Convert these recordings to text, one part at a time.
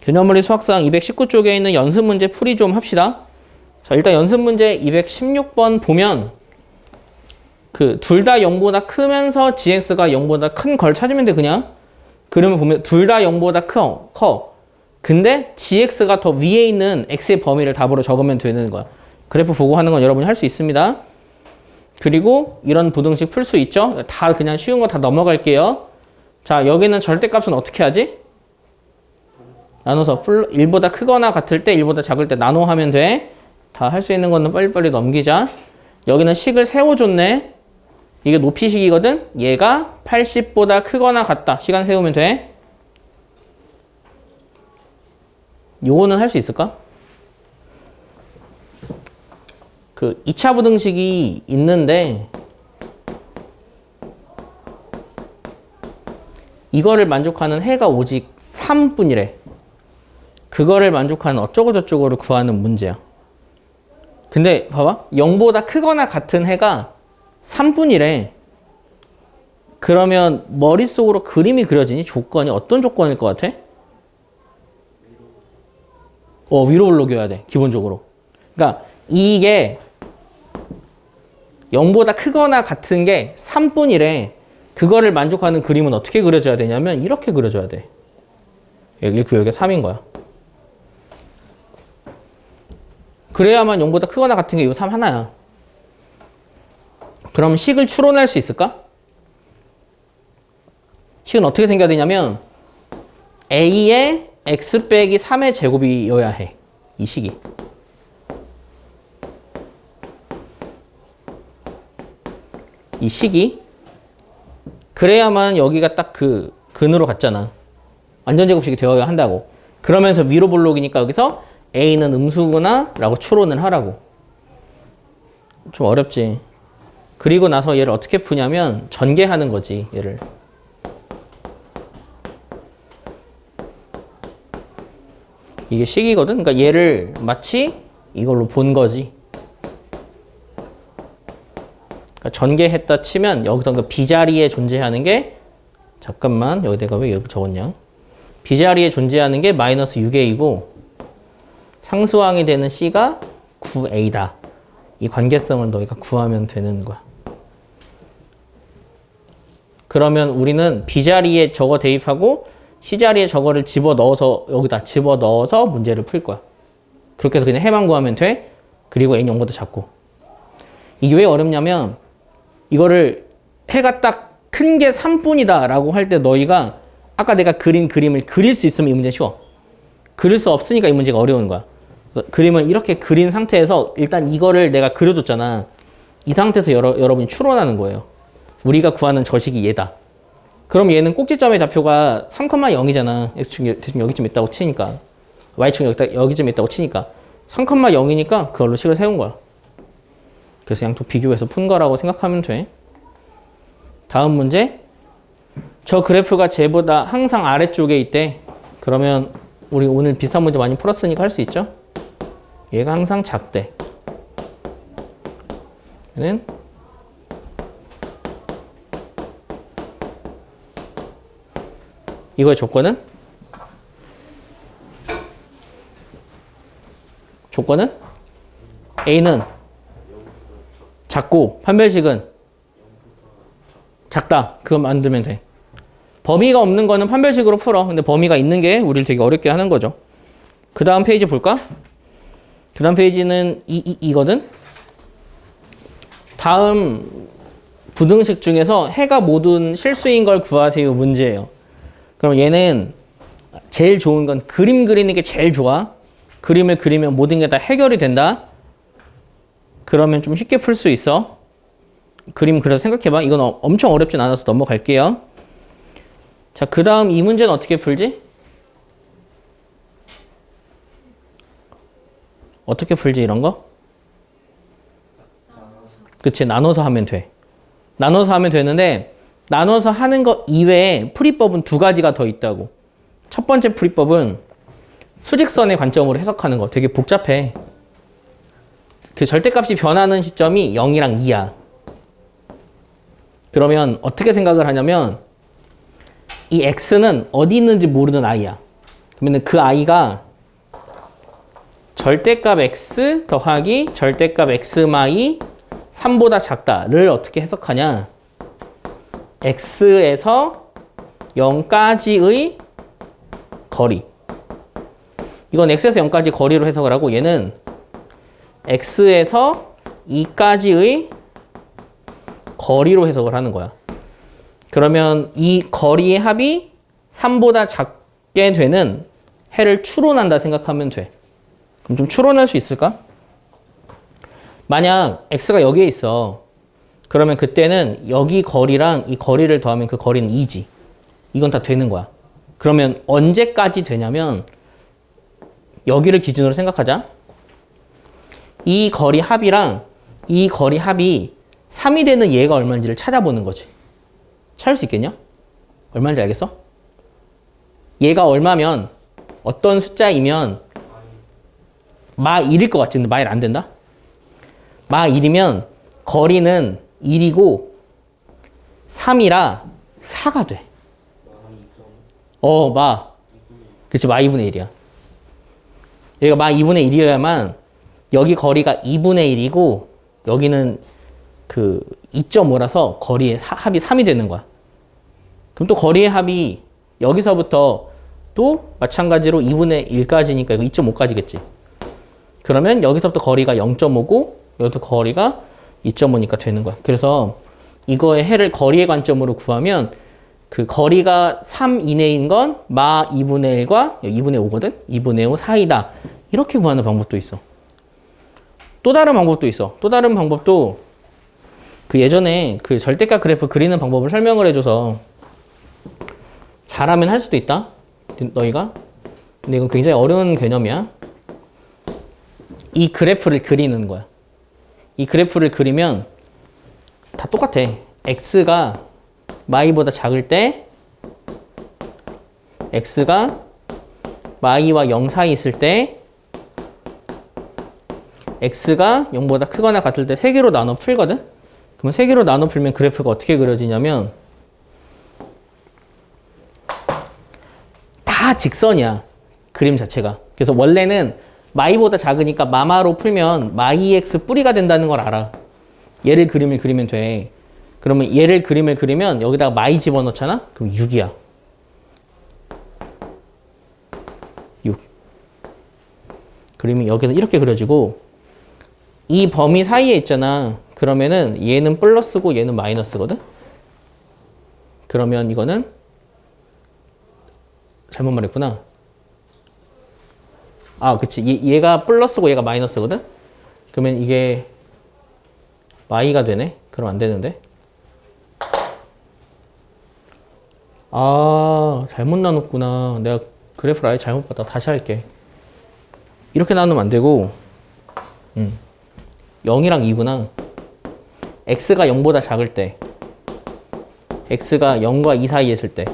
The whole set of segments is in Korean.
개념물리 수학상 219쪽에 있는 연습 문제 풀이 좀 합시다. 자, 일단 연습 문제 216번 보면 그 둘 다 0보다 크면서 gx가 0보다 큰 걸 찾으면 돼 그냥. 그러면 보면 둘 다 0보다 커. 커. 근데 gx가 더 위에 있는 x의 범위를 답으로 적으면 되는 거야. 그래프 보고 하는 건 여러분이 할 수 있습니다. 그리고 이런 부등식 풀 수 있죠? 다 그냥 쉬운 거 다 넘어갈게요. 자, 여기는 절대값은 어떻게 하지? 나눠서 풀 1보다 크거나 같을 때 1보다 작을 때 나눠 하면 돼. 다 할 수 있는 거는 빨리빨리 넘기자. 여기는 식을 세워줬네. 이게 높이식이거든. 얘가 80보다 크거나 같다. 시간 세우면 돼. 요거는 할 수 있을까? 그 2차 부등식이 있는데 이거를 만족하는 해가 오직 3분이래. 그거를 만족하는 어쩌고 저쩌고를 구하는 문제야. 근데 봐봐. 0보다 크거나 같은 해가 3분이래. 그러면 머릿속으로 그림이 그려지니 조건이 어떤 조건일 것 같아? 어, 위로 올라겨야 돼. 기본적으로. 그러니까 이게 0보다 크거나 같은 게 3분이래. 그거를 만족하는 그림은 어떻게 그려져야 되냐면 이렇게 그려져야 돼. 여기 그 여기 3인 거야. 그래야만 0보다 크거나 같은 게 이거 3 하나야. 그럼 식을 추론할 수 있을까? 식은 어떻게 생겨야 되냐면 a의 x 빼기 3의 제곱이어야 해. 이 식이. 이 식이 그래야만 여기가 딱 그 근으로 갔잖아. 완전 제곱식이 되어야 한다고. 그러면서 위로 볼록이니까 여기서 a는 음수구나 라고 추론을 하라고. 좀 어렵지. 그리고 나서 얘를 어떻게 푸냐면 전개하는 거지 얘를. 이게 식이거든. 그러니까 얘를 마치 이걸로 본 거지. 그러니까 전개했다 치면 여기서 그 비자리에 존재하는 게 잠깐만 여기 내가 왜 여기 적었냐? 비자리에 존재하는 게 마이너스 6a이고 상수항이 되는 c가 9a다. 이 관계성을 너희가 구하면 되는 거야. 그러면 우리는 비자리에 저거 대입하고 C자리에 저거를 집어 넣어서 여기다 집어 넣어서 문제를 풀 거야. 그렇게 해서 그냥 해만 구하면 돼. 그리고 n 0보다 작고. 이게 왜 어렵냐면 이거를 해가 딱 큰 게 3분이다 라고 할 때 너희가 아까 내가 그린 그림을 그릴 수 있으면 이 문제 쉬워. 그릴 수 없으니까 이 문제가 어려운 거야. 그림을 이렇게 그린 상태에서 일단 이거를 내가 그려줬잖아. 이 상태에서 여러, 여러분이 추론하는 거예요. 우리가 구하는 저식이 얘다. 그럼 얘는 꼭지점의 좌표가 3,0이잖아. x축 대충 여기쯤 있다고 치니까. y축 여기, 여기쯤 있다고 치니까. 3,0이니까 그걸로 식을 세운 거야. 그래서 양쪽 비교해서 푼 거라고 생각하면 돼. 다음 문제. 저 그래프가 쟤보다 항상 아래쪽에 있대. 그러면 우리 오늘 비슷한 문제 많이 풀었으니까 할 수 있죠? 얘가 항상 작대. 얘는 이거의 조건은? 조건은? A는 작고 판별식은 작다. 그거 만들면 돼. 범위가 없는 거는 판별식으로 풀어. 근데 범위가 있는 게 우리를 되게 어렵게 하는 거죠. 그 다음 페이지 볼까? 그 다음 페이지는 이, 이, 이 거든? 다음 부등식 중에서 해가 모든 실수인 걸 구하세요 문제예요. 그럼 얘는 제일 좋은 건 그림 그리는 게 제일 좋아. 그림을 그리면 모든 게 다 해결이 된다. 그러면 좀 쉽게 풀 수 있어. 그림 그려서 생각해봐. 이건 어- 엄청 어렵진 않아서 넘어갈게요. 자, 그 다음 이 문제는 어떻게 풀지? 어떻게 풀지, 이런 거? 그치, 나눠서 하면 돼. 나눠서 하면 되는데, 나눠서 하는 것 이외에 풀이법은 두 가지가 더 있다고. 첫 번째 풀이법은 수직선의 관점으로 해석하는 거 되게 복잡해. 그 절대값이 변하는 시점이 0이랑 2야. 그러면 어떻게 생각을 하냐면 이 x는 어디 있는지 모르는 i야. 그러면 그 i가 절대값 x 더하기 절대값 x마이 3보다 작다를 어떻게 해석하냐? x에서 0까지의 거리. 이건 x에서 0까지 거리로 해석을 하고 얘는 x에서 2까지의 거리로 해석을 하는 거야. 그러면 이 거리의 합이 3보다 작게 되는 해를 추론한다 생각하면 돼. 그럼 좀 추론할 수 있을까? 만약 x가 여기에 있어. 그러면 그때는 여기 거리랑 이 거리를 더하면 그 거리는 2지. 이건 다 되는 거야. 그러면 언제까지 되냐면 여기를 기준으로 생각하자. 이 거리 합이랑 이 거리 합이 3이 되는 얘가 얼마인지를 찾아보는 거지. 찾을 수 있겠냐? 얼마인지 알겠어? 얘가 얼마면 어떤 숫자이면 마 1일 것 같지? 근데 마 1 안 된다? 마 1이면 거리는 1이고 3이라 4가 돼. 어, 마. 그치, 마 2분의 1이야. 여기가 마 2분의 1이어야만 여기 거리가 2분의 1이고 여기는 그 2.5라서 거리의 사- 합이 3이 되는 거야. 그럼 또 거리의 합이 여기서부터 또 마찬가지로 2분의 1까지니까 이거 2.5까지겠지. 그러면 여기서부터 거리가 0.5고 여기서 거리가 2.5니까 되는 거야. 그래서 이거의 해를 거리의 관점으로 구하면 그 거리가 3 이내인 건 마 2분의 1과 2분의 5거든? 2분의 5 사이다. 이렇게 구하는 방법도 있어. 또 다른 방법도 있어. 또 다른 방법도 그 예전에 그 절대값 그래프 그리는 방법을 설명을 해줘서 잘하면 할 수도 있다. 너희가. 근데 이건 굉장히 어려운 개념이야. 이 그래프를 그리는 거야. 이 그래프를 그리면 다 똑같아. x가 마이보다 작을 때 x가 마이와 0 사이 있을 때 x가 0보다 크거나 같을 때 세 개로 나눠 풀거든? 그러면 세 개로 나눠 풀면 그래프가 어떻게 그려지냐면 다 직선이야. 그림 자체가. 그래서 원래는 마이보다 작으니까 마마로 풀면 마이 x 뿌리가 된다는 걸 알아. 얘를 그림을 그리면 돼. 그러면 얘를 그림을 그리면 여기다가 마이 집어넣잖아? 그럼 6이야. 6. 그림이 여기는 이렇게 그려지고 이 범위 사이에 있잖아. 그러면은 얘는 플러스고 얘는 마이너스거든? 그러면 이거는 잘못 말했구나. 아, 그치. 얘, 얘가 플러스고 얘가 마이너스거든? 그러면 이게 마이가 되네? 그럼 안 되는데? 아, 잘못 나눴구나. 내가 그래프를 아예 잘못 봤다. 다시 할게. 이렇게 나누면 안 되고, 음. 0이랑 2구나. x가 0보다 작을 때, x가 0과 2 사이에 있을 때,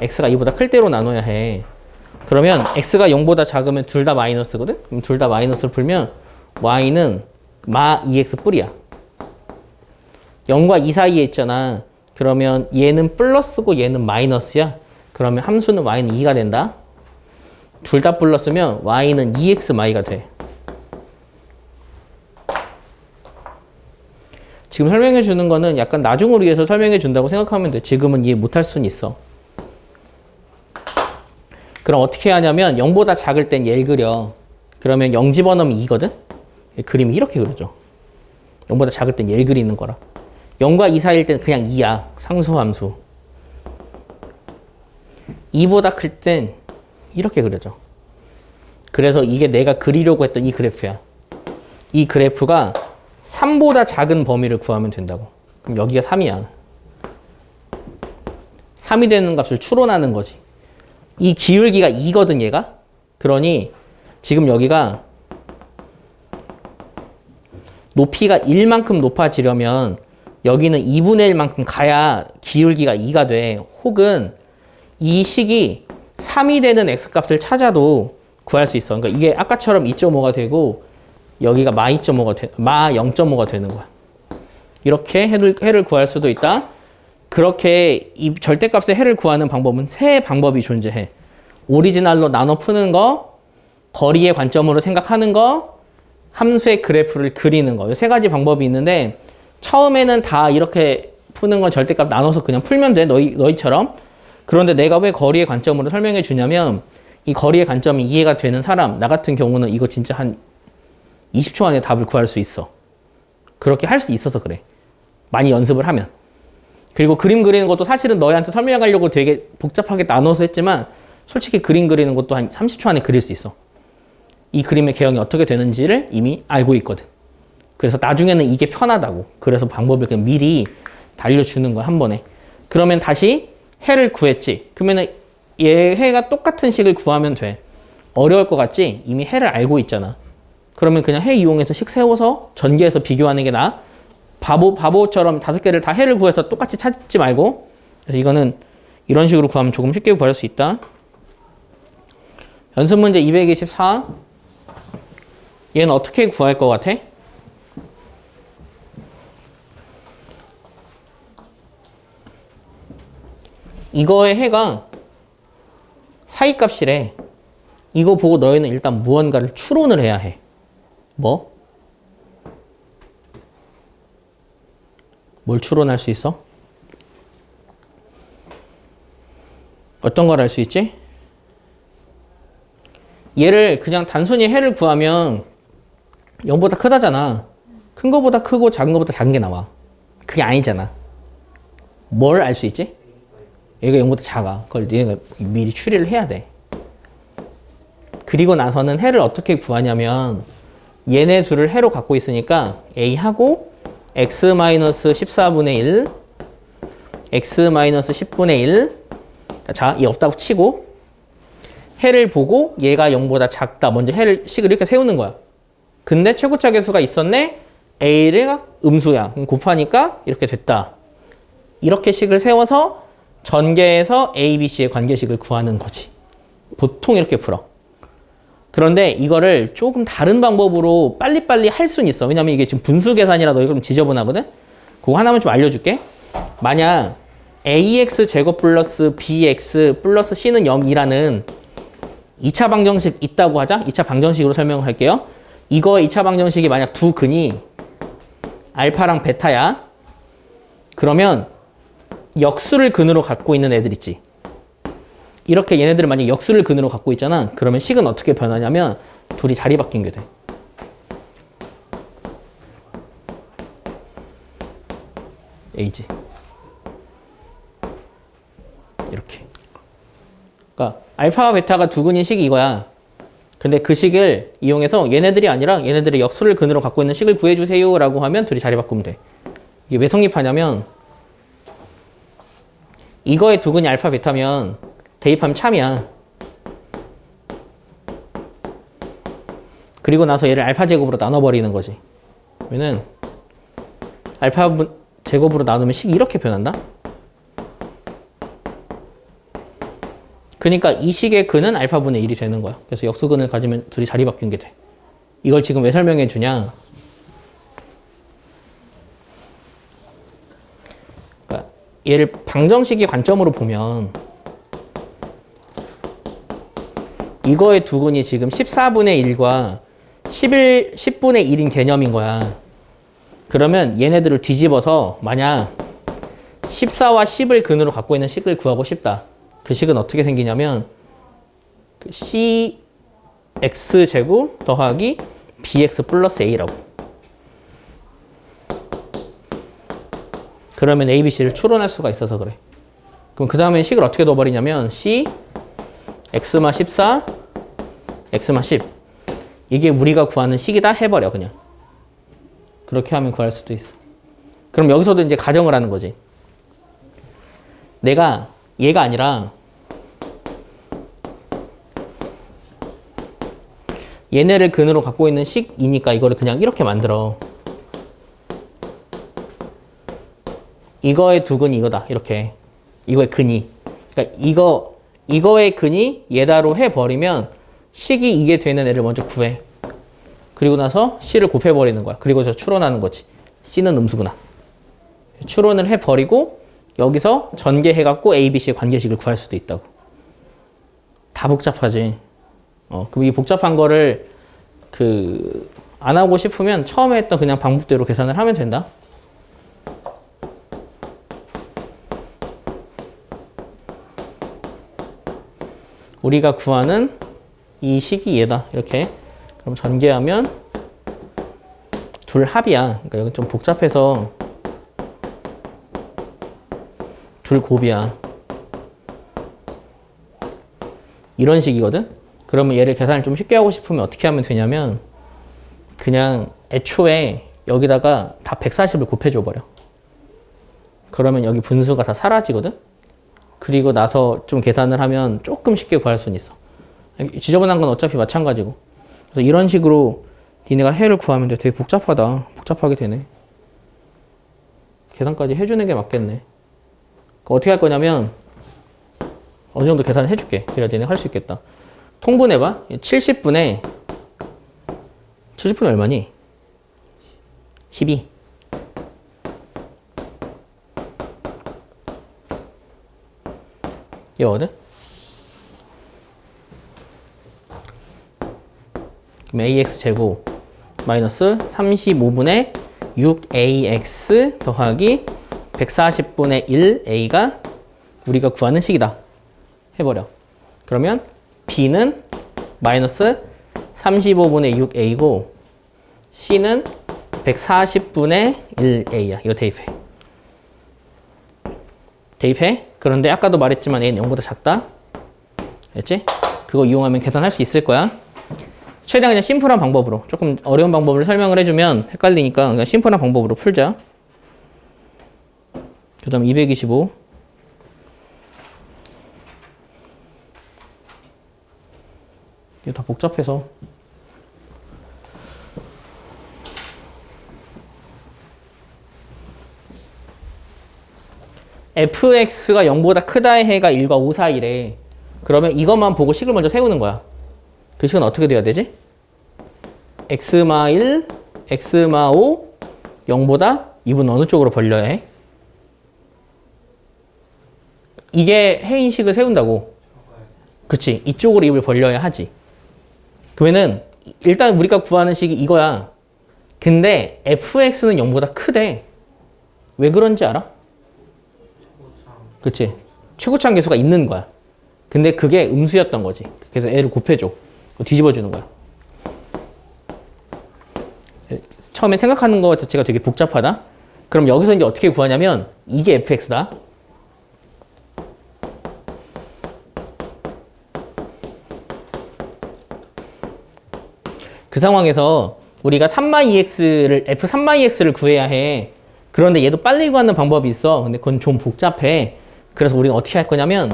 x가 2보다 클 때로 나눠야 해. 그러면 x가 0보다 작으면 둘 다 마이너스거든? 그럼 둘 다 마이너스를 풀면 y는 마 2x 뿌리야. 0과 2 사이에 있잖아. 그러면 얘는 플러스고 얘는 마이너스야. 그러면 함수는 y는 2가 된다. 둘 다 플러스면 y는 2x 마이가 돼. 지금 설명해 주는 거는 약간 나중을 위해서 설명해 준다고 생각하면 돼. 지금은 이해 못할 수는 있어. 그럼 어떻게 하냐면 0보다 작을 땐 얘를 그려. 그러면 0 집어넣으면 2거든? 그림이 이렇게 그려져. 0보다 작을 땐 얘를 그리는 거라. 0과 2 사이일 땐 그냥 2야. 상수함수. 2보다 클 땐 이렇게 그려져. 그래서 이게 내가 그리려고 했던 이 그래프야. 이 그래프가 3보다 작은 범위를 구하면 된다고. 그럼 여기가 3이야. 3이 되는 값을 추론하는 거지. 이 기울기가 2거든 얘가. 그러니 지금 여기가 높이가 1만큼 높아지려면 여기는 2분의 1만큼 가야 기울기가 2가 돼. 혹은 이 식이 3이 되는 x값을 찾아도 구할 수 있어. 그러니까 이게 아까처럼 2.5가 되고 여기가 마 2.5가 되, 마 0.5가 되는 거야. 이렇게 해를 구할 수도 있다. 그렇게 이 절대값의 해를 구하는 방법은 세 방법이 존재해. 오리지널로 나눠 푸는 거, 거리의 관점으로 생각하는 거, 함수의 그래프를 그리는 거. 이 세 가지 방법이 있는데 처음에는 다 이렇게 푸는 건 절대값 나눠서 그냥 풀면 돼. 너희 너희처럼. 그런데 내가 왜 거리의 관점으로 설명해 주냐면 이 거리의 관점이 이해가 되는 사람, 나 같은 경우는 이거 진짜 한 20초 안에 답을 구할 수 있어. 그렇게 할 수 있어서 그래. 많이 연습을 하면. 그리고 그림 그리는 것도 사실은 너희한테 설명하려고 되게 복잡하게 나눠서 했지만 솔직히 그림 그리는 것도 한 30초 안에 그릴 수 있어. 이 그림의 개형이 어떻게 되는지를 이미 알고 있거든. 그래서 나중에는 이게 편하다고. 그래서 방법을 그냥 미리 달려주는 거야, 한 번에. 그러면 다시 해를 구했지. 그러면은 얘 해가 똑같은 식을 구하면 돼. 어려울 것 같지? 이미 해를 알고 있잖아. 그러면 그냥 해 이용해서 식 세워서 전개해서 비교하는 게 나아. 바보, 바보처럼 다섯 개를 다 해를 구해서 똑같이 찾지 말고. 그래서 이거는 이런 식으로 구하면 조금 쉽게 구할 수 있다. 연습 문제 224. 얘는 어떻게 구할 것 같아? 이거의 해가 사이값이래. 이거 보고 너희는 일단 무언가를 추론을 해야 해. 뭐? 뭘 추론할 수 있어? 어떤 걸 알 수 있지? 얘를 그냥 단순히 해를 구하면 0보다 크다잖아. 큰 거보다 크고 작은 거보다 작은 게 나와. 그게 아니잖아. 뭘 알 수 있지? 얘가 0보다 작아. 그걸 얘가 미리 추리를 해야 돼. 그리고 나서는 해를 어떻게 구하냐면 얘네 둘을 해로 갖고 있으니까 a하고 x-14분의 1 x-10분의 1 자, 이 없다고 치고 해를 보고 얘가 0보다 작다. 먼저 해를 식을 이렇게 세우는 거야. 근데 최고차 계수가 있었네. a를 음수야. 곱하니까 이렇게 됐다. 이렇게 식을 세워서 전개해서 a, b, c의 관계식을 구하는 거지. 보통 이렇게 풀어. 그런데 이거를 조금 다른 방법으로 빨리빨리 할 수는 있어. 왜냐면 이게 지금 분수 계산이라 너 이거 좀 지저분하거든? 그거 하나만 좀 알려줄게. 만약 ax 제곱 플러스 bx 플러스 c는 0이라는 2차 방정식 있다고 하자. 2차 방정식으로 설명할게요. 이거 2차 방정식이 만약 두 근이 알파랑 베타야. 그러면 역수를 근으로 갖고 있는 애들 있지. 이렇게 얘네들을 만약 역수를 근으로 갖고 있잖아. 그러면 식은 어떻게 변하냐면 둘이 자리 바뀐 게 돼. A지. 이렇게. 그러니까 알파와 베타가 두 근인 식이 이거야. 근데 그 식을 이용해서 얘네들이 아니라 얘네들의 역수를 근으로 갖고 있는 식을 구해주세요 라고 하면 둘이 자리 바꾸면 돼. 이게 왜 성립하냐면 이거의 두 근이 알파 베타면 대입하면 참이야. 그리고 나서 얘를 알파 제곱으로 나눠버리는 거지. 그러면은 알파 분- 제곱으로 나누면 식이 이렇게 변한다? 그러니까 이 식의 근은 알파분의 1이 되는 거야. 그래서 역수근을 가지면 둘이 자리 바뀐 게 돼. 이걸 지금 왜 설명해 주냐? 그러니까 얘를 방정식의 관점으로 보면 이거의 두 근이 지금 14분의 1과 11, 10분의 1인 개념인 거야. 그러면 얘네들을 뒤집어서 만약 14와 10을 근으로 갖고 있는 식을 구하고 싶다. 그 식은 어떻게 생기냐면 그 cx 제곱 더하기 bx 플러스 a라고. 그러면 a, b, c를 추론할 수가 있어서 그래. 그럼 그 다음에 식을 어떻게 넣어버리냐면 c x마 14, x마 10. 이게 우리가 구하는 식이다 해버려 그냥. 그렇게 하면 구할 수도 있어. 그럼 여기서도 이제 가정을 하는 거지. 내가 얘가 아니라 얘네를 근으로 갖고 있는 식이니까 이거를 그냥 이렇게 만들어. 이거의 두 근이 이거다. 이렇게. 이거의 근이. 그러니까 이거 이거의 근이 얘다로 해 버리면 식이 이게 되는 애를 먼저 구해. 그리고 나서 C를 곱해 버리는 거야. 그리고 저 추론하는 거지. C는 음수구나. 추론을 해 버리고 여기서 전개해갖고 A, B, C의 관계식을 구할 수도 있다고. 다 복잡하지. 어, 그럼 이 복잡한 거를 그, 안 하고 싶으면 처음에 했던 그냥 방법대로 계산을 하면 된다. 우리가 구하는 이 식이 얘다. 이렇게. 그럼 전개하면 둘 합이야. 그러니까 여기 좀 복잡해서 둘 곱이야. 이런 식이거든? 그러면 얘를 계산을 좀 쉽게 하고 싶으면 어떻게 하면 되냐면 그냥 애초에 여기다가 다 140을 곱해줘 버려. 그러면 여기 분수가 다 사라지거든? 그리고 나서 좀 계산을 하면 조금 쉽게 구할 수는 있어. 지저분한 건 어차피 마찬가지고. 그래서 이런 식으로 니네가 해를 구하면 돼. 되게 복잡하다. 복잡하게 되네. 계산까지 해주는 게 맞겠네. 그러니까 어떻게 할 거냐면 어느 정도 계산을 해줄게. 그래야 니네 할 수 있겠다. 통분해봐. 70분에 70분 얼마니? 12. 이거거든? 그럼 ax 제곱 마이너스 35분의 6ax 더하기 140분의 1a가 우리가 구하는 식이다. 해버려. 그러면 b는 마이너스 35분의 6a고 c는 140분의 1a야. 이거 대입해. 대입해. 그런데 아까도 말했지만 a는 0보다 작다. 알지? 그거 이용하면 계산할 수 있을 거야. 최대한 그냥 심플한 방법으로 조금 어려운 방법을 설명을 해주면 헷갈리니까 그냥 심플한 방법으로 풀자. 그 다음 225 이거 다 복잡해서 fx가 0보다 크다의 해가 1과 5 사이래. 그러면 이것만 보고 식을 먼저 세우는 거야. 그 식은 어떻게 돼야 되지? x마 1, x마 5, 0보다 2분 어느 쪽으로 벌려야 해? 이게 해인식을 세운다고. 그치. 이쪽으로 입을 벌려야 하지. 그러면은 일단 우리가 구하는 식이 이거야. 근데 fx는 0보다 크대. 왜 그런지 알아? 그치. 최고차항 계수가 있는 거야. 근데 그게 음수였던 거지. 그래서 애를 곱해줘. 뒤집어 주는 거야. 처음에 생각하는 것 자체가 되게 복잡하다. 그럼 여기서 이제 어떻게 구하냐면 이게 fx다. 그 상황에서 우리가 3-2x를 f3-2x를 구해야 해. 그런데 얘도 빨리 구하는 방법이 있어. 근데 그건 좀 복잡해. 그래서 우리가 어떻게 할 거냐면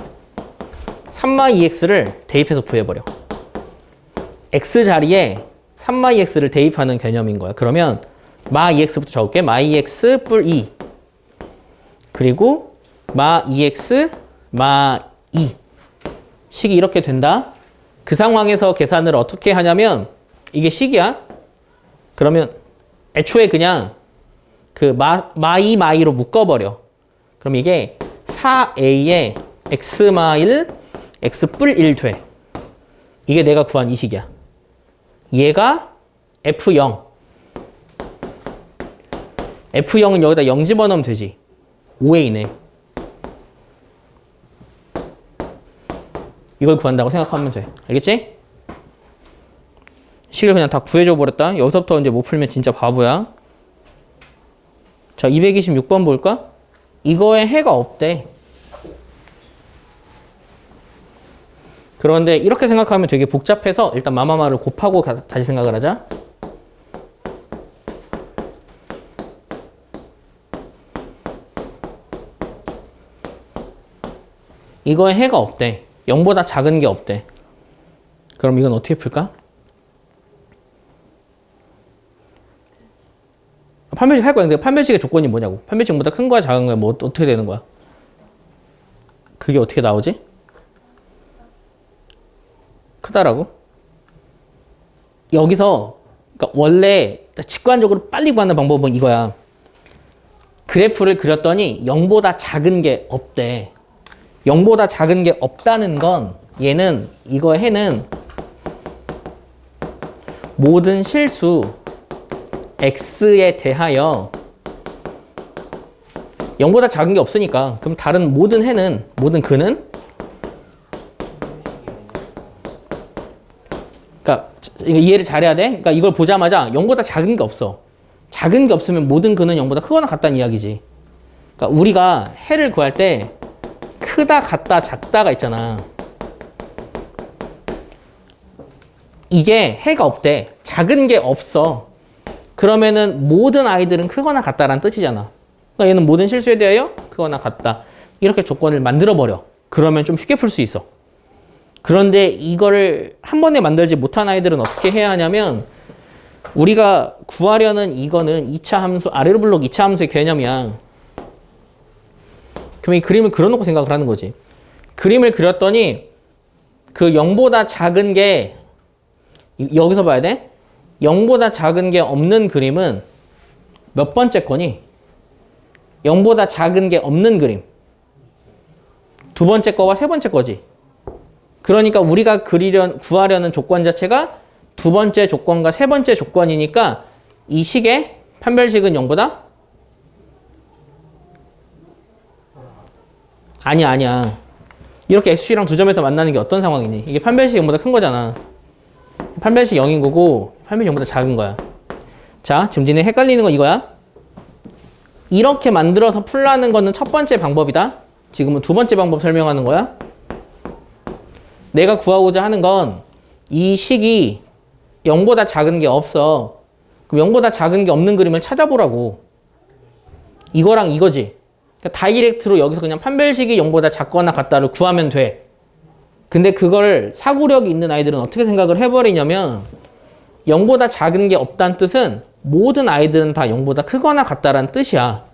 3-2x를 대입해서 구해버려. X 자리에 3-2x를 대입하는 개념인 거야. 그러면 마 2x부터 적을게. 마 2x 뿔 2. 그리고 마 2x 마 2. 식이 이렇게 된다. 그 상황에서 계산을 어떻게 하냐면 이게 식이야. 그러면 애초에 그냥 그 마, 마이 마이로 묶어버려. 그럼 이게 4a에 x 마일 x 뿔 1 돼. 이게 내가 구한 이 식이야. 얘가 F0. F0은 여기다 0 집어넣으면 되지. 5A네. 이걸 구한다고 생각하면 돼. 알겠지? 식을 그냥 다 구해줘 버렸다. 여기서부터 이제 못 풀면 진짜 바보야. 자, 226번 볼까? 이거에 해가 없대. 그런데 이렇게 생각하면 되게 복잡해서 일단 마마마를 곱하고 가- 다시 생각을 하자. 이거에 해가 없대. 0보다 작은 게 없대. 그럼 이건 어떻게 풀까? 판별식 할 거야. 근데 판별식의 조건이 뭐냐고. 판별식보다 큰 거야, 작은 거야, 뭐 어떻게 되는 거야? 그게 어떻게 나오지? 크다라고? 여기서 그러니까 원래 직관적으로 빨리 구하는 방법은 이거야. 그래프를 그렸더니 0보다 작은 게 없대. 0보다 작은 게 없다는 건 얘는 이거 해는 모든 실수 x에 대하여 0보다 작은 게 없으니까 그럼 다른 모든 해는 모든 근은 그러니까 이해를 잘해야 돼. 그러니까 이걸 보자마자 0보다 작은 게 없어. 작은 게 없으면 모든 근은 0보다 크거나 같다는 이야기지. 그러니까 우리가 해를 구할 때 크다, 같다, 작다가 있잖아. 이게 해가 없대. 작은 게 없어. 그러면은 모든 아이들은 크거나 같다라는 뜻이잖아. 그러니까 얘는 모든 실수에 대하여 크거나 같다. 이렇게 조건을 만들어 버려. 그러면 좀 쉽게 풀 수 있어. 그런데 이거를 한 번에 만들지 못한 아이들은 어떻게 해야 하냐면 우리가 구하려는 이거는 2차 함수, 아래로 블록 2차 함수의 개념이야. 그럼 이 그림을 그려놓고 생각을 하는 거지. 그림을 그렸더니 그 0보다 작은 게 이- 여기서 봐야 돼. 0보다 작은 게 없는 그림은 몇 번째 거니? 0보다 작은 게 없는 그림. 두 번째 거와 세 번째 거지. 그러니까 우리가 그리려 구하려는 조건 자체가 두 번째 조건과 세 번째 조건이니까 이 식의 판별식은 0보다? 아니야 아니야. 이렇게 x축이랑 두 점에서 만나는 게 어떤 상황이니? 이게 판별식 0보다 큰 거잖아. 판별식 0인 거고 판별식 0보다 작은 거야. 자 지금 니네 헷갈리는 건 이거야? 이렇게 만들어서 풀라는 거는 첫 번째 방법이다. 지금은 두 번째 방법 설명하는 거야 내가 구하고자 하는 건 이 식이 0보다 작은 게 없어. 그럼 0보다 작은 게 없는 그림을 찾아보라고. 이거랑 이거지. 그러니까 다이렉트로 여기서 그냥 판별식이 0보다 작거나 같다를 구하면 돼. 근데 그걸 사고력이 있는 아이들은 어떻게 생각을 해버리냐면 0보다 작은 게 없다는 뜻은 모든 아이들은 다 0보다 크거나 같다라는 뜻이야.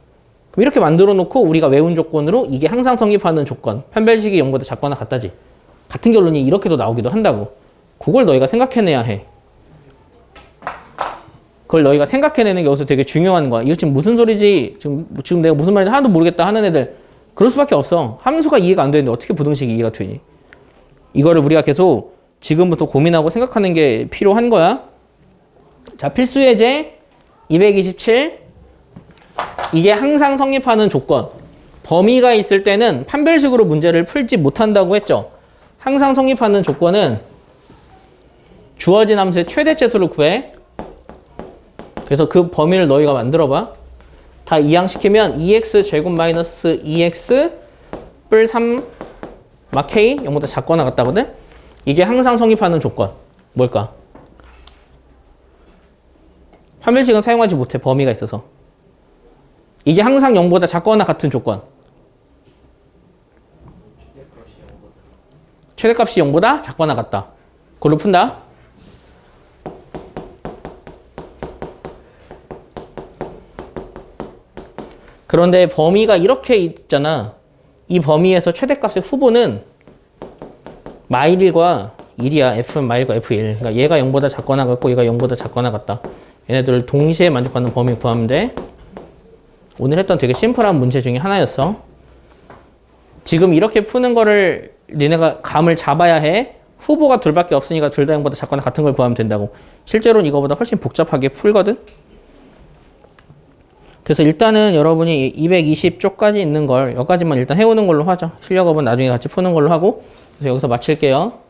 그럼 이렇게 만들어 놓고 우리가 외운 조건으로 이게 항상 성립하는 조건. 판별식이 0보다 작거나 같다지. 같은 결론이 이렇게도 나오기도 한다고. 그걸 너희가 생각해내야 해. 그걸 너희가 생각해내는 게 여기서 되게 중요한 거야. 이거 지금 무슨 소리지? 지금, 지금 내가 무슨 말인지 하나도 모르겠다 하는 애들. 그럴 수밖에 없어. 함수가 이해가 안 되는데 어떻게 부등식이 이해가 되니? 이거를 우리가 계속 지금부터 고민하고 생각하는 게 필요한 거야. 자, 필수 예제 227. 이게 항상 성립하는 조건. 범위가 있을 때는 판별식으로 문제를 풀지 못한다고 했죠. 항상 성립하는 조건은 주어진 함수의 최대치수를 구해. 그래서 그 범위를 너희가 만들어봐. 다 이항시키면 2x 제곱 마이너스 2x 뿔3막 k 0보다 작거나 같다거든. 이게 항상 성립하는 조건. 뭘까? 판별식은 사용하지 못해 범위가 있어서. 이게 항상 0보다 작거나 같은 조건. 최대값이 0보다 작거나 같다. 그걸로 푼다. 그런데 범위가 이렇게 있잖아. 이 범위에서 최대값의 후보는 마일 1과 1이야. F는 마일과 F1. 그러니까 얘가 0보다 작거나 같고 얘가 0보다 작거나 같다. 얘네들을 동시에 만족하는 범위 구하면 돼. 오늘 했던 되게 심플한 문제 중에 하나였어. 지금 이렇게 푸는 거를 니네가 감을 잡아야 해. 후보가 둘밖에 없으니까 둘다 0보다 작거나 같은 걸 구하면 된다고. 실제로는 이거보다 훨씬 복잡하게 풀거든. 그래서 일단은 여러분이 220쪽까지 있는 걸 여기까지만 일단 해오는 걸로 하죠. 실력업은 나중에 같이 푸는 걸로 하고 그래서 여기서 마칠게요.